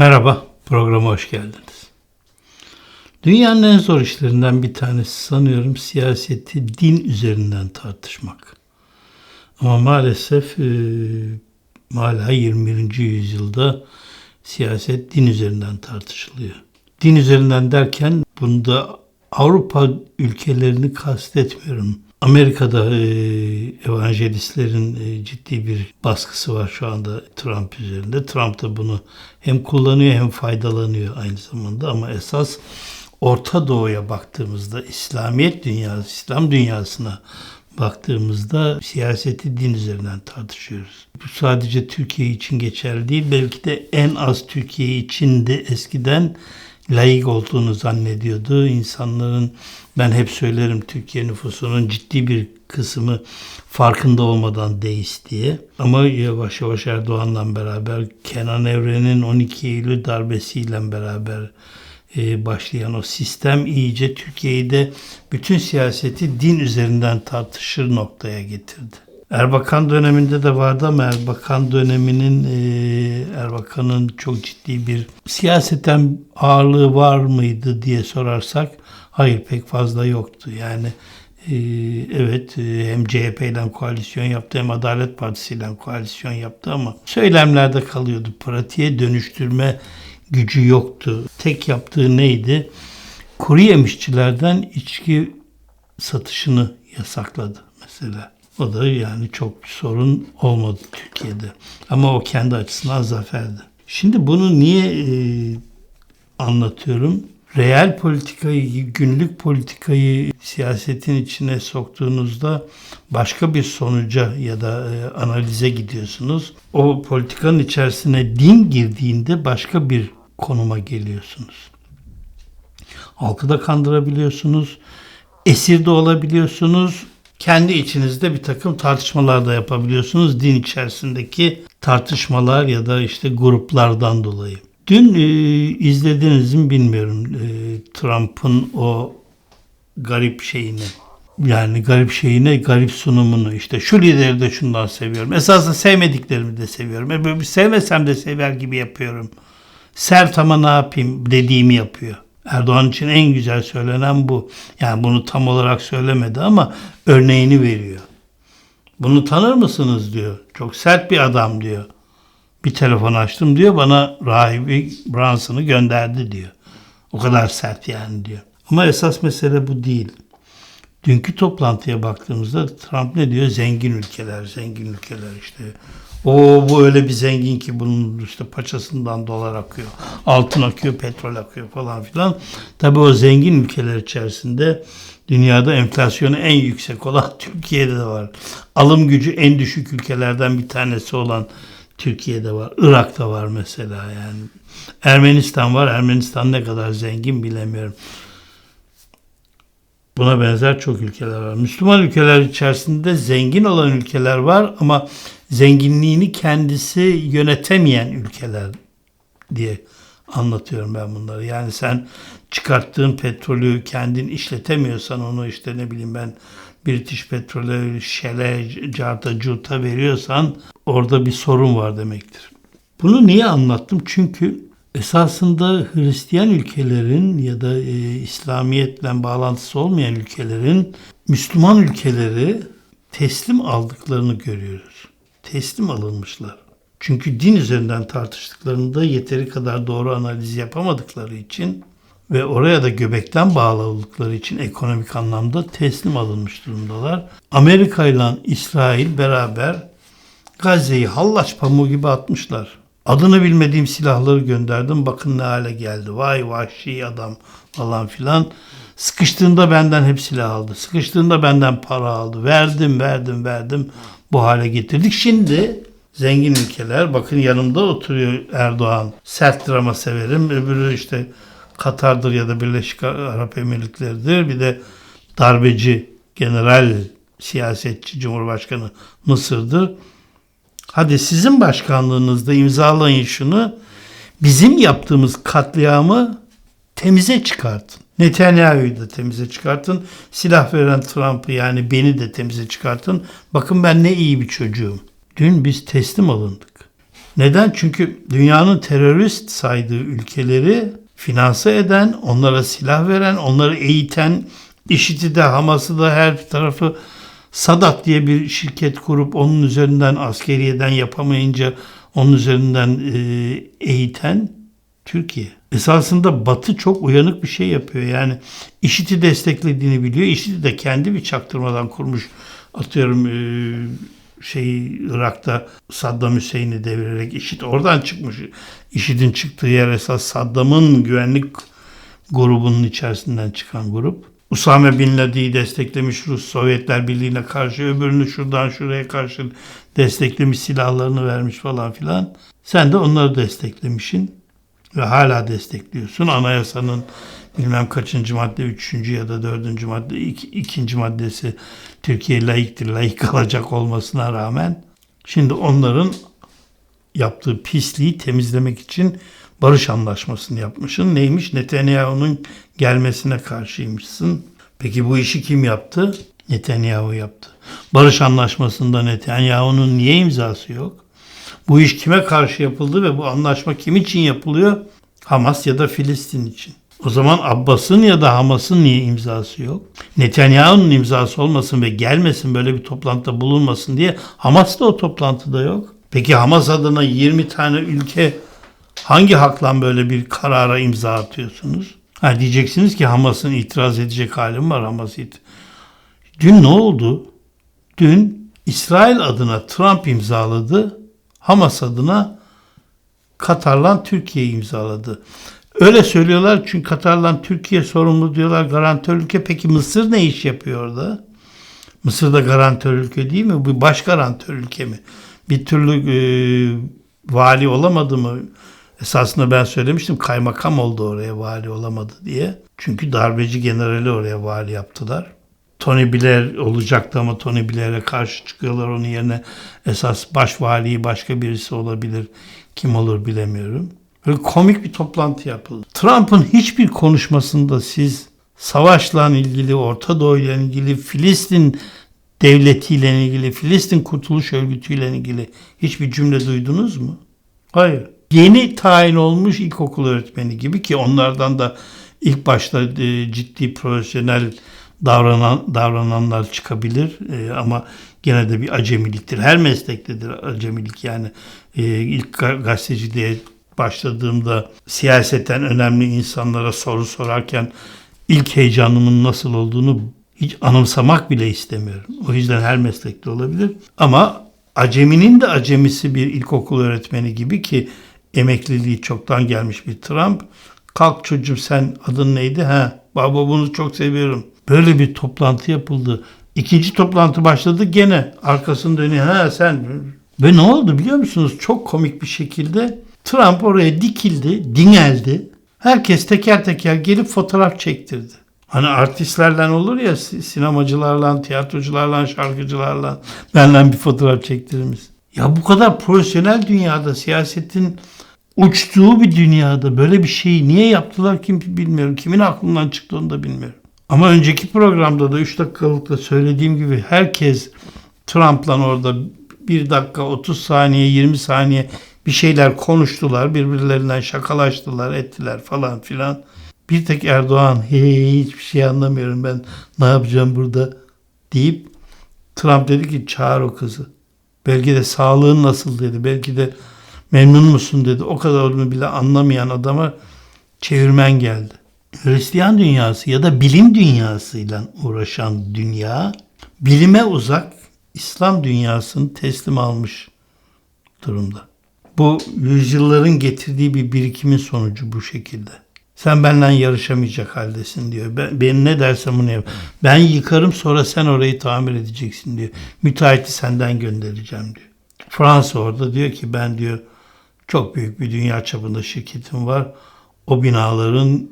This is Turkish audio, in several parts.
Merhaba, programa hoş geldiniz. Dünyanın en zor işlerinden bir tanesi sanıyorum siyaseti din üzerinden tartışmak. Ama maalesef e, hala 21. yüzyılda siyaset din üzerinden tartışılıyor. Din üzerinden derken bunda Avrupa ülkelerini kastetmiyorum. Amerika'da e, evangelistlerin e, ciddi bir baskısı var şu anda Trump üzerinde. Trump da bunu hem kullanıyor hem faydalanıyor aynı zamanda ama esas Orta Doğu'ya baktığımızda İslamiyet dünyası, İslam dünyasına baktığımızda siyaseti din üzerinden tartışıyoruz. Bu sadece Türkiye için geçerli değil. Belki de en az Türkiye için de eskiden layık olduğunu zannediyordu. İnsanların ben hep söylerim Türkiye nüfusunun ciddi bir kısmı farkında olmadan deist diye. Ama yavaş yavaş Erdoğan'la beraber Kenan Evren'in 12 Eylül darbesiyle beraber e, başlayan o sistem iyice Türkiye'yi de bütün siyaseti din üzerinden tartışır noktaya getirdi. Erbakan döneminde de vardı ama Erbakan döneminin e, Erbakan'ın çok ciddi bir siyaseten ağırlığı var mıydı diye sorarsak hayır pek fazla yoktu. Yani e, evet e, hem CHP ile koalisyon yaptı hem Adalet Partisi ile koalisyon yaptı ama söylemlerde kalıyordu. Pratiğe dönüştürme gücü yoktu. Tek yaptığı neydi? Kuru yemişçilerden içki satışını yasakladı mesela. O da yani çok sorun olmadı Türkiye'de. Ama o kendi açısından zaferdi. Şimdi bunu niye e, anlatıyorum? Reel politikayı, günlük politikayı siyasetin içine soktuğunuzda başka bir sonuca ya da e, analize gidiyorsunuz. O politikanın içerisine din girdiğinde başka bir konuma geliyorsunuz. Halkı da kandırabiliyorsunuz, esir de olabiliyorsunuz, kendi içinizde bir takım tartışmalar da yapabiliyorsunuz din içerisindeki tartışmalar ya da işte gruplardan dolayı. Dün e, izlediniz mi bilmiyorum e, Trump'ın o garip şeyini. Yani garip şeyine, garip sunumunu işte şu lideri de şundan seviyorum. Esasında sevmediklerimi de seviyorum. E, sevmesem de sever gibi yapıyorum. Sert ama ne yapayım dediğimi yapıyor. Erdoğan için en güzel söylenen bu. Yani bunu tam olarak söylemedi ama örneğini veriyor. Bunu tanır mısınız diyor. Çok sert bir adam diyor. Bir telefon açtım diyor bana rahibi Branson'ı gönderdi diyor. O kadar sert yani diyor. Ama esas mesele bu değil. Dünkü toplantıya baktığımızda Trump ne diyor? Zengin ülkeler, zengin ülkeler işte. O bu öyle bir zengin ki bunun işte paçasından dolar akıyor, altın akıyor, petrol akıyor falan filan. Tabii o zengin ülkeler içerisinde dünyada enflasyonu en yüksek olan Türkiye'de de var. Alım gücü en düşük ülkelerden bir tanesi olan Türkiye'de var. Irak'ta var mesela yani. Ermenistan var. Ermenistan ne kadar zengin bilemiyorum. Buna benzer çok ülkeler var. Müslüman ülkeler içerisinde zengin olan ülkeler var ama zenginliğini kendisi yönetemeyen ülkeler diye anlatıyorum ben bunları. Yani sen çıkarttığın petrolü kendin işletemiyorsan onu işte ne bileyim ben British Petrol'e, Shell'e, Carta, Curt'a veriyorsan orada bir sorun var demektir. Bunu niye anlattım? Çünkü esasında Hristiyan ülkelerin ya da e, İslamiyetle bağlantısı olmayan ülkelerin Müslüman ülkeleri teslim aldıklarını görüyoruz. Teslim alınmışlar. Çünkü din üzerinden tartıştıklarında yeteri kadar doğru analiz yapamadıkları için ve oraya da göbekten bağlı oldukları için ekonomik anlamda teslim alınmış durumdalar. Amerika ile İsrail beraber Gazze'yi hallaç pamuğu gibi atmışlar. Adını bilmediğim silahları gönderdim. Bakın ne hale geldi. Vay vahşi adam falan filan. Sıkıştığında benden hep silah aldı. Sıkıştığında benden para aldı. Verdim, verdim, verdim. Bu hale getirdik. Şimdi zengin ülkeler, bakın yanımda oturuyor Erdoğan. Sert drama severim. Öbürü işte Katar'dır ya da Birleşik Arap Emirlikleri'dir. Bir de darbeci, general siyasetçi, Cumhurbaşkanı Mısır'dır. Hadi sizin başkanlığınızda imzalayın şunu. Bizim yaptığımız katliamı temize çıkartın. Netanyahu'yu da temize çıkartın. Silah veren Trump'ı yani beni de temize çıkartın. Bakın ben ne iyi bir çocuğum. Dün biz teslim alındık. Neden? Çünkü dünyanın terörist saydığı ülkeleri finanse eden, onlara silah veren, onları eğiten, IŞİD'i de Hamas'ı da her tarafı Sadat diye bir şirket kurup onun üzerinden askeriyeden yapamayınca onun üzerinden e, eğiten Türkiye. Esasında Batı çok uyanık bir şey yapıyor. Yani IŞİD'i desteklediğini biliyor. IŞİD'i de kendi bir çaktırmadan kurmuş. Atıyorum e, şey Irak'ta Saddam Hüseyin'i devirerek IŞİD oradan çıkmış. IŞİD'in çıktığı yer esas Saddam'ın güvenlik grubunun içerisinden çıkan grup. Usame Bin Laden'i desteklemiş Rus Sovyetler Birliği'ne karşı öbürünü şuradan şuraya karşı desteklemiş silahlarını vermiş falan filan. Sen de onları desteklemişsin ve hala destekliyorsun. Anayasanın bilmem kaçıncı madde, üçüncü ya da dördüncü madde, iki, ikinci maddesi Türkiye layıktır, layık kalacak olmasına rağmen şimdi onların yaptığı pisliği temizlemek için barış anlaşmasını yapmışsın. Neymiş? Netanyahu'nun gelmesine karşıymışsın. Peki bu işi kim yaptı? Netanyahu yaptı. Barış anlaşmasında Netanyahu'nun niye imzası yok? Bu iş kime karşı yapıldı ve bu anlaşma kim için yapılıyor? Hamas ya da Filistin için. O zaman Abbas'ın ya da Hamas'ın niye imzası yok? Netanyahu'nun imzası olmasın ve gelmesin böyle bir toplantıda bulunmasın diye Hamas da o toplantıda yok. Peki Hamas adına 20 tane ülke hangi hakla böyle bir karara imza atıyorsunuz? Ha diyeceksiniz ki Hamas'ın itiraz edecek halim var Hamas it. Dün ne oldu? Dün İsrail adına Trump imzaladı. Hamas adına Katar'la Türkiye imzaladı. Öyle söylüyorlar çünkü Katar'la Türkiye sorumlu diyorlar garantör ülke. Peki Mısır ne iş yapıyor orada? Mısır da garantör ülke değil mi? Bu baş garantör ülke mi? Bir türlü e, vali olamadı mı? Esasında ben söylemiştim kaymakam oldu oraya vali olamadı diye. Çünkü darbeci generali oraya vali yaptılar. Tony Blair olacaktı ama Tony Blair'e karşı çıkıyorlar. Onun yerine esas baş valiyi başka birisi olabilir. Kim olur bilemiyorum. Böyle komik bir toplantı yapıldı. Trump'ın hiçbir konuşmasında siz savaşla ilgili, Orta Doğu ile ilgili, Filistin devletiyle ilgili, Filistin Kurtuluş Örgütü ile ilgili hiçbir cümle duydunuz mu? Hayır. Yeni tayin olmuş ilkokul öğretmeni gibi ki onlardan da ilk başta e, ciddi profesyonel davranan davrananlar çıkabilir e, ama gene de bir acemiliktir. Her meslektedir acemilik yani e, ilk gazeteciliğe başladığımda siyaseten önemli insanlara soru sorarken ilk heyecanımın nasıl olduğunu hiç anımsamak bile istemiyorum. O yüzden her meslekte olabilir. Ama aceminin de acemisi bir ilkokul öğretmeni gibi ki emekliliği çoktan gelmiş bir Trump. Kalk çocuğum sen adın neydi? Ha, baba bunu çok seviyorum. Böyle bir toplantı yapıldı. İkinci toplantı başladı gene arkasını dönüyor. Ha sen ve ne oldu biliyor musunuz? Çok komik bir şekilde Trump oraya dikildi, dingeldi. Herkes teker teker gelip fotoğraf çektirdi. Hani artistlerle olur ya sinemacılarla, tiyatrocularla, şarkıcılarla benimle bir fotoğraf çektiririz. Ya bu kadar profesyonel dünyada siyasetin uçtuğu bir dünyada böyle bir şeyi niye yaptılar kim bilmiyorum. Kimin aklından çıktı onu da bilmiyorum. Ama önceki programda da 3 dakikalıkta söylediğim gibi herkes Trump'la orada 1 dakika 30 saniye 20 saniye bir şeyler konuştular. Birbirlerinden şakalaştılar ettiler falan filan. Bir tek Erdoğan hey, hiçbir şey anlamıyorum ben ne yapacağım burada deyip Trump dedi ki çağır o kızı. Belki de sağlığın nasıl dedi. Belki de memnun musun dedi. O kadar onu bile anlamayan adama çevirmen geldi. Hristiyan dünyası ya da bilim dünyasıyla uğraşan dünya bilime uzak İslam dünyasını teslim almış durumda. Bu yüzyılların getirdiği bir birikimin sonucu bu şekilde. Sen benden yarışamayacak haldesin diyor. Ben, ben ne dersem bunu yap. Ben yıkarım sonra sen orayı tamir edeceksin diyor. Müteahhiti senden göndereceğim diyor. Fransa orada diyor ki ben diyor çok büyük bir dünya çapında şirketim var. O binaların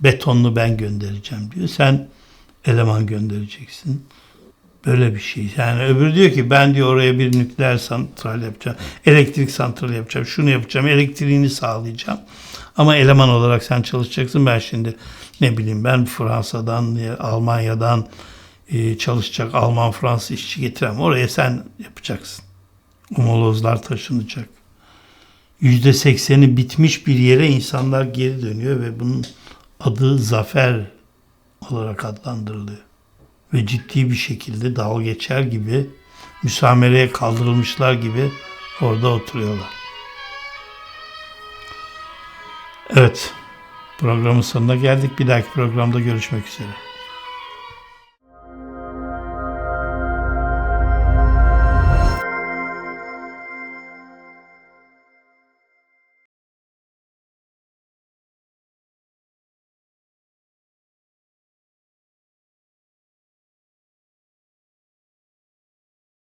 betonunu ben göndereceğim diyor. Sen eleman göndereceksin. Böyle bir şey. Yani öbürü diyor ki ben diyor oraya bir nükleer santral yapacağım. Elektrik santrali yapacağım. Şunu yapacağım. Elektriğini sağlayacağım. Ama eleman olarak sen çalışacaksın. Ben şimdi ne bileyim ben Fransa'dan, Almanya'dan e, çalışacak Alman Fransız işçi getirem. Oraya sen yapacaksın. O molozlar taşınacak. %80'i bitmiş bir yere insanlar geri dönüyor ve bunun adı zafer olarak adlandırılıyor. Ve ciddi bir şekilde dalga geçer gibi müsamereye kaldırılmışlar gibi orada oturuyorlar. Evet, programın sonuna geldik. Bir dahaki programda görüşmek üzere.